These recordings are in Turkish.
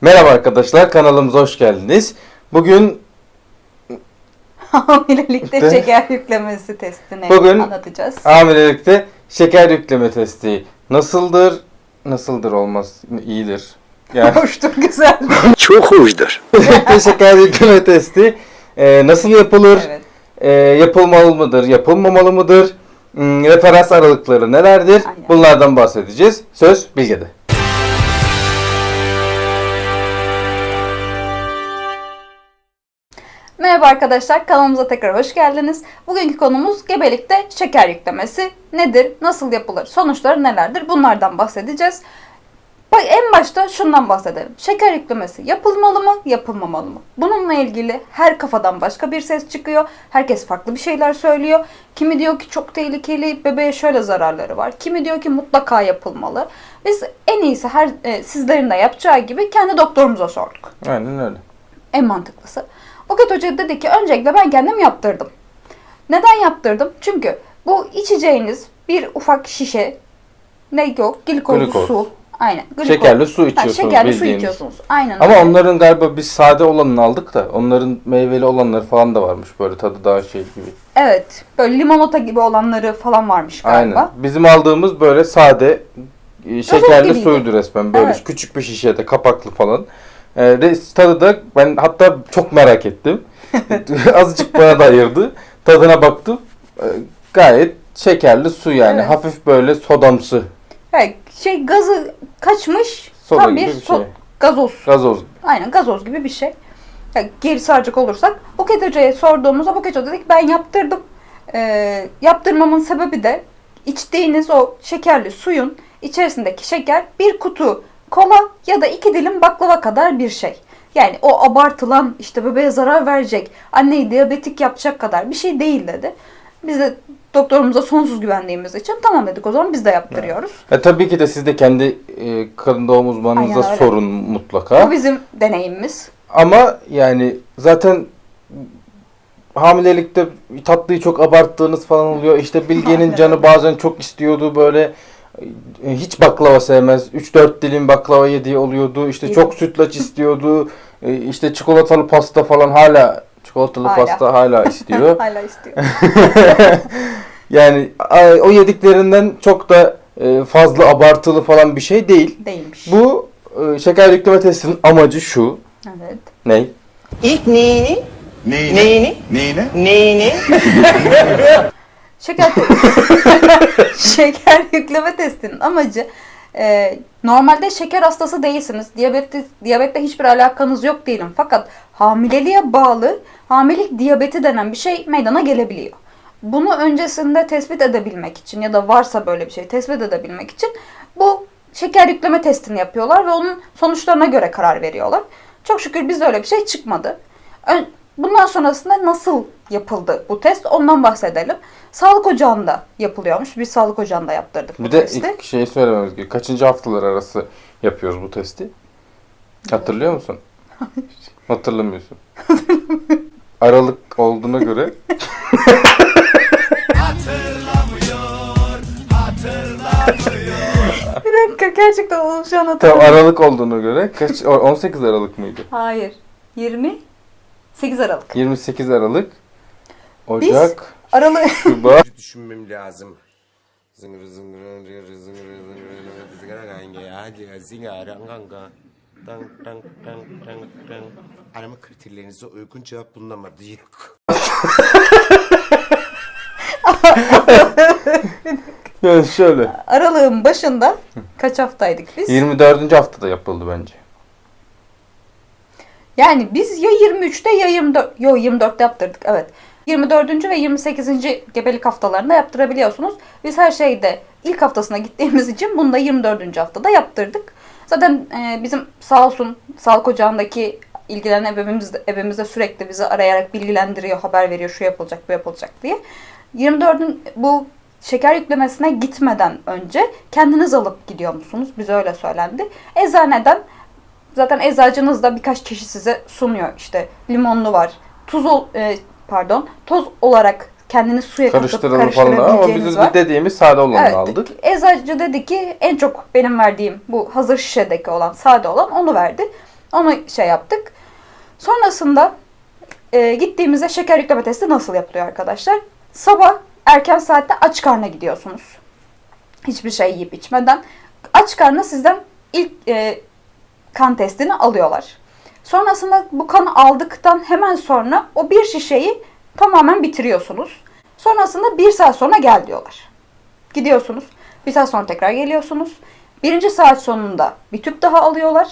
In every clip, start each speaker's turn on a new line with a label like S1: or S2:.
S1: Merhaba arkadaşlar, kanalımıza hoş geldiniz. Bugün
S2: Hamilelikte
S1: De-
S2: şeker yüklemesi testini
S1: Bugün-
S2: anlatacağız.
S1: hamilelikte şeker yükleme testi nasıldır? Nasıldır olmaz, iyidir. Yani
S2: Hoştur, güzel.
S3: Çok
S1: hamilelikte şeker yükleme testi e, nasıl yapılır?
S2: evet.
S1: E, yapılmalı mıdır, yapılmamalı mıdır? Hmm, referans aralıkları nelerdir?
S2: Aynen.
S1: Bunlardan bahsedeceğiz. Söz Bilge'de.
S2: Merhaba arkadaşlar, kanalımıza tekrar hoş geldiniz. Bugünkü konumuz gebelikte şeker yüklemesi nedir, nasıl yapılır, sonuçları nelerdir bunlardan bahsedeceğiz. Bak en başta şundan bahsedelim. Şeker yüklemesi yapılmalı mı, yapılmamalı mı? Bununla ilgili her kafadan başka bir ses çıkıyor. Herkes farklı bir şeyler söylüyor. Kimi diyor ki çok tehlikeli, bebeğe şöyle zararları var. Kimi diyor ki mutlaka yapılmalı. Biz en iyisi her e, sizlerin de yapacağı gibi kendi doktorumuza sorduk.
S1: Aynen öyle.
S2: En mantıklısı. Buket Hoca dedi ki öncelikle ben kendim yaptırdım. Neden yaptırdım? Çünkü bu içeceğiniz bir ufak şişe ne yok? Glikozlu
S1: Glikoz.
S2: su. Aynen. glikoz.
S1: Şekerli su
S2: Ha,
S1: içiyorsunuz
S2: şekerli su
S1: bildiğiniz.
S2: içiyorsunuz. Aynen
S1: Ama
S2: öyle.
S1: onların galiba biz sade olanını aldık da onların meyveli olanları falan da varmış böyle tadı daha şey gibi.
S2: Evet. Böyle limonata gibi olanları falan varmış galiba.
S1: Aynen. Bizim aldığımız böyle sade e, şekerli suydu resmen. Böyle
S2: Evet.
S1: küçük bir şişede kapaklı falan. E, tadı da ben hatta çok merak ettim. Azıcık bana da ayırdı. Tadına baktım. E, gayet şekerli su yani.
S2: Evet.
S1: Hafif böyle sodamsı.
S2: Evet, şey gazı kaçmış.
S1: Soda
S2: tam bir
S1: bir
S2: so-
S1: şey.
S2: gazoz.
S1: Gazoz.
S2: Aynen gazoz gibi bir şey. Yani geri saracak olursak Buket Hoca'ya sorduğumuzda Buket Hoca dedi ki ben yaptırdım. Ee, yaptırmamın sebebi de içtiğiniz o şekerli suyun içerisindeki şeker bir kutu kola ya da iki dilim baklava kadar bir şey. Yani o abartılan işte bebeğe zarar verecek, anneyi diyabetik yapacak kadar bir şey değil dedi. Biz de doktorumuza sonsuz güvendiğimiz için tamam dedik o zaman biz de yaptırıyoruz.
S1: E, tabii ki de siz de kendi e, kadın doğum uzmanınıza
S2: Aynen öyle.
S1: sorun mutlaka.
S2: Bu bizim deneyimimiz.
S1: Ama yani zaten hamilelikte tatlıyı çok abarttığınız falan oluyor. İşte Bilge'nin canı bazen çok istiyordu böyle hiç baklava sevmez. 3-4 dilim baklava yediği oluyordu. İşte çok sütlaç istiyordu. E, İşte çikolatalı pasta falan hala çikolatalı
S2: Hala.
S1: pasta hala istiyor.
S2: Hala istiyor.
S1: yani o yediklerinden çok da e, fazla abartılı falan bir şey değil.
S2: Değilmiş.
S1: Bu e, şeker yükleme testinin amacı şu.
S2: Evet.
S1: Ne?
S4: İlk neyini?
S5: Neyine?
S4: Neyini?
S5: Neyine?
S4: Neyini?
S2: Şeker şeker yükleme testinin amacı e, normalde şeker hastası değilsiniz. Diyabeti, diyabetle hiçbir alakanız yok değilim. Fakat hamileliğe bağlı hamilelik diyabeti denen bir şey meydana gelebiliyor. Bunu öncesinde tespit edebilmek için ya da varsa böyle bir şey tespit edebilmek için bu şeker yükleme testini yapıyorlar ve onun sonuçlarına göre karar veriyorlar. Çok şükür bizde öyle bir şey çıkmadı. Ön- Bundan sonrasında nasıl yapıldı bu test ondan bahsedelim. Sağlık ocağında yapılıyormuş. Biz sağlık ocağında yaptırdık bu
S1: Bir de
S2: testi.
S1: ilk şey söylememiz gerekiyor. Kaçıncı haftalar arası yapıyoruz bu testi? Hatırlıyor musun? Hatırlamıyorsun. Aralık olduğuna göre
S2: Bir dakika gerçekten onu şu an
S1: tam
S2: hatırlamıyorum.
S1: Aralık olduğuna göre kaç o- 18 Aralık mıydı?
S2: Hayır. 28 Aralık.
S1: 28 Aralık Ocak,
S2: Aralık
S1: Şubat,
S6: düşünmem lazım. Zıngır zıngır zıngır zıngır zıngır zıngır zıngır kanka. Tang tang tang tang tang. Arama kriterlerinize uygun cevap bulunamadı. Yok.
S1: yani şöyle.
S2: Aralığın başında kaç haftaydık biz?
S1: 24. haftada yapıldı bence.
S2: Yani biz ya 23'te ya 24 yo 24'te yaptırdık evet. 24. ve 28. gebelik haftalarında yaptırabiliyorsunuz. Biz her şeyde ilk haftasına gittiğimiz için bunu da 24. haftada yaptırdık. Zaten e, bizim sağ olsun sağlık ocağındaki ilgilenen ebemiz de, de sürekli bizi arayarak bilgilendiriyor, haber veriyor şu yapılacak, bu yapılacak diye. 24'ün bu şeker yüklemesine gitmeden önce kendiniz alıp gidiyor musunuz? Bize öyle söylendi. Eczaneden Zaten eczacınız da birkaç çeşit size sunuyor. İşte limonlu var. Tuz ol, e, pardon, toz olarak kendiniz suya katıp
S1: Karıştıralım falan ama
S2: karıştırabileceğiniz
S1: bizim
S2: var.
S1: dediğimiz sade olanı
S2: Evet,
S1: aldık.
S2: Eczacı dedi ki en çok benim verdiğim bu hazır şişedeki olan, sade olan onu verdi. Onu şey yaptık. Sonrasında e, gittiğimizde şeker yükleme testi nasıl yapılıyor arkadaşlar? Sabah erken saatte aç karna gidiyorsunuz. Hiçbir şey yiyip içmeden. Aç karna sizden ilk e, kan testini alıyorlar. Sonrasında bu kanı aldıktan hemen sonra o bir şişeyi tamamen bitiriyorsunuz. Sonrasında bir saat sonra gel diyorlar. Gidiyorsunuz. Bir saat sonra tekrar geliyorsunuz. Birinci saat sonunda bir tüp daha alıyorlar.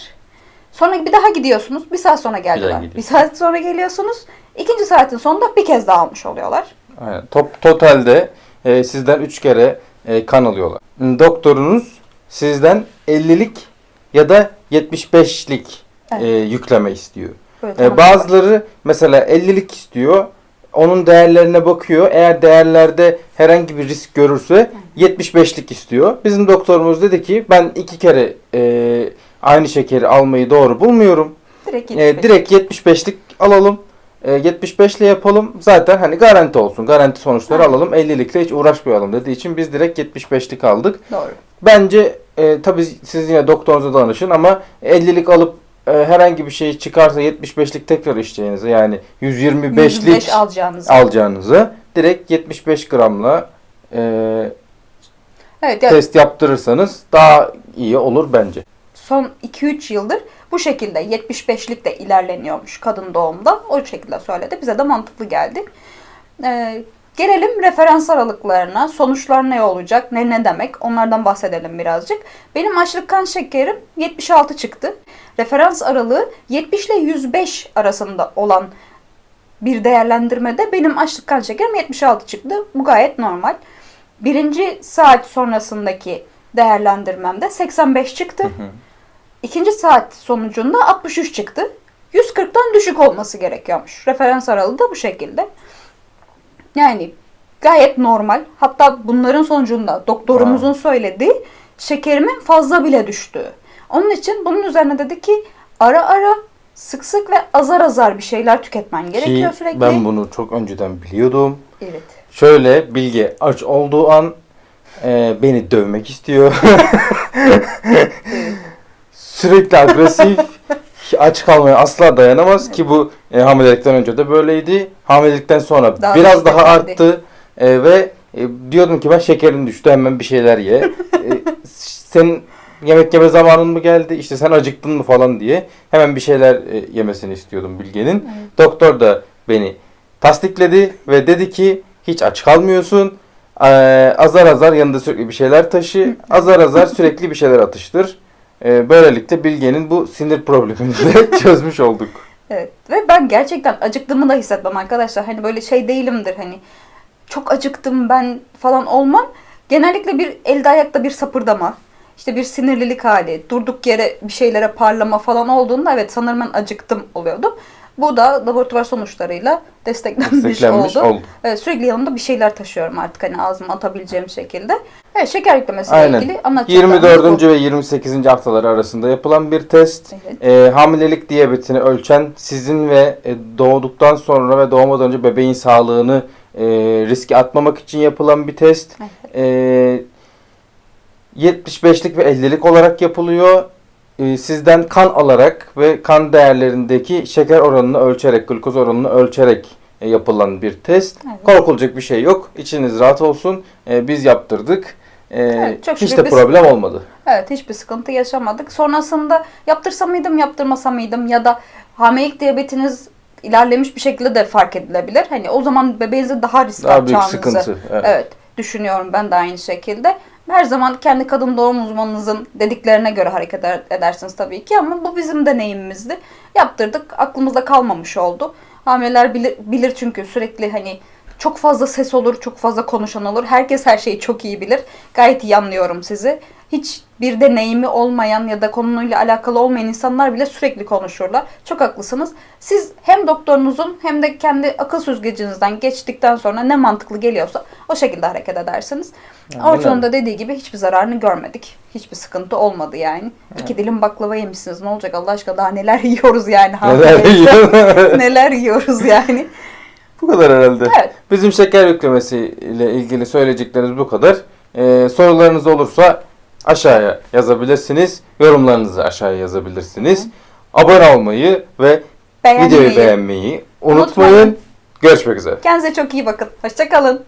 S2: Sonra bir daha gidiyorsunuz. Bir saat sonra geldiler. Bir,
S1: gidiyorsun.
S2: saat sonra geliyorsunuz. İkinci saatin sonunda bir kez daha almış oluyorlar.
S1: Aynen. Top, totalde e, sizden 3 kere e, kan alıyorlar. Doktorunuz sizden 50'lik ya da 75'lik
S2: Evet.
S1: e, yükleme istiyor.
S2: Böyle
S1: E, bazıları mesela 50'lik istiyor. Onun değerlerine bakıyor. Eğer değerlerde herhangi bir risk görürse 75'lik istiyor. Bizim doktorumuz dedi ki ben iki kere e, aynı şekeri almayı doğru bulmuyorum.
S2: direkt,
S1: E,
S2: gitmek.
S1: direkt 75'lik alalım. E, 75 ile yapalım. Zaten hani garanti olsun. Garanti sonuçları
S2: Aynen.
S1: alalım. 50'likle hiç uğraşmayalım dediği için biz direkt 75'lik aldık.
S2: Doğru.
S1: Bence e, tabii siz yine doktorunuza danışın ama 50'lik alıp e, herhangi bir şey çıkarsa 75'lik tekrar içeceğinize yani 125'lik
S2: 105 alacağınız.
S1: alacağınızı direkt 75 gramla e,
S2: Evet ya
S1: test yaptırırsanız daha iyi olur bence.
S2: son 2-3 yıldır bu şekilde 75'lik de ilerleniyormuş kadın doğumda. O şekilde söyledi. Bize de mantıklı geldi. Ee, gelelim referans aralıklarına. Sonuçlar ne olacak? Ne ne demek? Onlardan bahsedelim birazcık. Benim açlık kan şekerim 76 çıktı. Referans aralığı 70 ile 105 arasında olan bir değerlendirmede benim açlık kan şekerim 76 çıktı. Bu gayet normal. Birinci saat sonrasındaki değerlendirmemde 85 çıktı. İkinci saat sonucunda 63 çıktı. 140'tan düşük olması gerekiyormuş. Referans aralığı da bu şekilde. Yani gayet normal. Hatta bunların sonucunda doktorumuzun söylediği şekerimin fazla bile düştüğü. Onun için bunun üzerine dedi ki ara ara sık sık ve azar azar bir şeyler tüketmen gerekiyor
S1: Ki
S2: sürekli.
S1: ben bunu çok önceden biliyordum.
S2: Evet.
S1: Şöyle Bilge aç olduğu an e, beni dövmek istiyor. Sürekli agresif. Aç kalmaya asla dayanamaz ki bu e, hamilelikten önce de böyleydi. Hamilelikten sonra
S2: Daha
S1: biraz
S2: da
S1: daha arttı E, ve e, diyordum ki ben şekerin düştü hemen bir şeyler ye. E, senin yemek yeme zamanın mı geldi? İşte sen acıktın mı falan diye hemen bir şeyler e, yemesini istiyordum Bilge'nin. Doktor da beni tasdikledi ve dedi ki hiç aç kalmıyorsun. Ee, azar azar yanında sürekli bir şeyler taşı. Azar azar sürekli bir şeyler atıştır. Ee, böylelikle Bilge'nin bu sinir problemini de çözmüş olduk.
S2: Evet ve ben gerçekten acıktığımı da hissetmem arkadaşlar. Hani böyle şey değilimdir hani çok acıktım ben falan olmam. Genellikle bir elde ayakta bir sapırdama, işte bir sinirlilik hali, durduk yere bir şeylere parlama falan olduğunda evet sanırım ben acıktım oluyordum. Bu da laboratuvar sonuçlarıyla desteklenmiş,
S1: Desteklenmiş
S2: oldu.
S1: oldu.
S2: Evet, sürekli yanımda bir şeyler taşıyorum artık hani ağzıma atabileceğim şekilde. Evet şeker yüklemesiyle
S1: Aynen.
S2: ilgili anlatacaklarım
S1: 24.
S2: bu.
S1: ve 28. haftaları arasında yapılan bir test.
S2: Evet.
S1: Ee, hamilelik diyabetini ölçen sizin ve e, doğduktan sonra ve doğmadan önce bebeğin sağlığını e, riske atmamak için yapılan bir test.
S2: Evet.
S1: Ee, 75'lik ve 50'lik olarak yapılıyor. Ee, sizden kan alarak ve kan değerlerindeki şeker oranını ölçerek, glukoz oranını ölçerek e, yapılan bir test.
S2: Evet.
S1: Korkulacak bir şey yok. İçiniz rahat olsun. Ee, biz yaptırdık. Ee,
S2: Evet, çok
S1: hiç de problem olmadı.
S2: Evet hiçbir sıkıntı yaşamadık. Sonrasında yaptırsam mıydım yaptırmasam mıydım ya da hamilelik diyabetiniz ilerlemiş bir şekilde de fark edilebilir. Hani o zaman bebeğinize daha risk
S1: Daha büyük
S2: atacağınızı
S1: sıkıntı. Evet.
S2: evet. düşünüyorum ben de aynı şekilde. Her zaman kendi kadın doğum uzmanınızın dediklerine göre hareket eder- edersiniz tabii ki ama bu bizim deneyimimizdi. Yaptırdık aklımızda kalmamış oldu. Hamileler bilir, bilir çünkü sürekli hani çok fazla ses olur, çok fazla konuşan olur. Herkes her şeyi çok iyi bilir. Gayet iyi anlıyorum sizi. Hiç bir deneyimi olmayan ya da konuyla alakalı olmayan insanlar bile sürekli konuşurlar. Çok haklısınız. Siz hem doktorunuzun hem de kendi akıl süzgecinizden geçtikten sonra ne mantıklı geliyorsa o şekilde hareket edersiniz.
S1: Aynen
S2: Orçun'un da dediği gibi hiçbir zararını görmedik. Hiçbir sıkıntı olmadı yani. İki dilim baklava yemişsiniz. Ne olacak Allah aşkına daha neler yiyoruz yani.
S1: Neler yiyor?
S2: neler yiyoruz yani.
S1: Bu kadar herhalde.
S2: Evet.
S1: Bizim şeker yüklemesiyle ilgili söyleyeceklerimiz bu kadar. Ee, sorularınız olursa aşağıya yazabilirsiniz. Yorumlarınızı aşağıya yazabilirsiniz. abone olmayı ve
S2: Beğenmeyi.
S1: videoyu beğenmeyi unutmayın.
S2: Unutmayın.
S1: Görüşmek üzere.
S2: Kendinize çok iyi bakın. Hoşçakalın.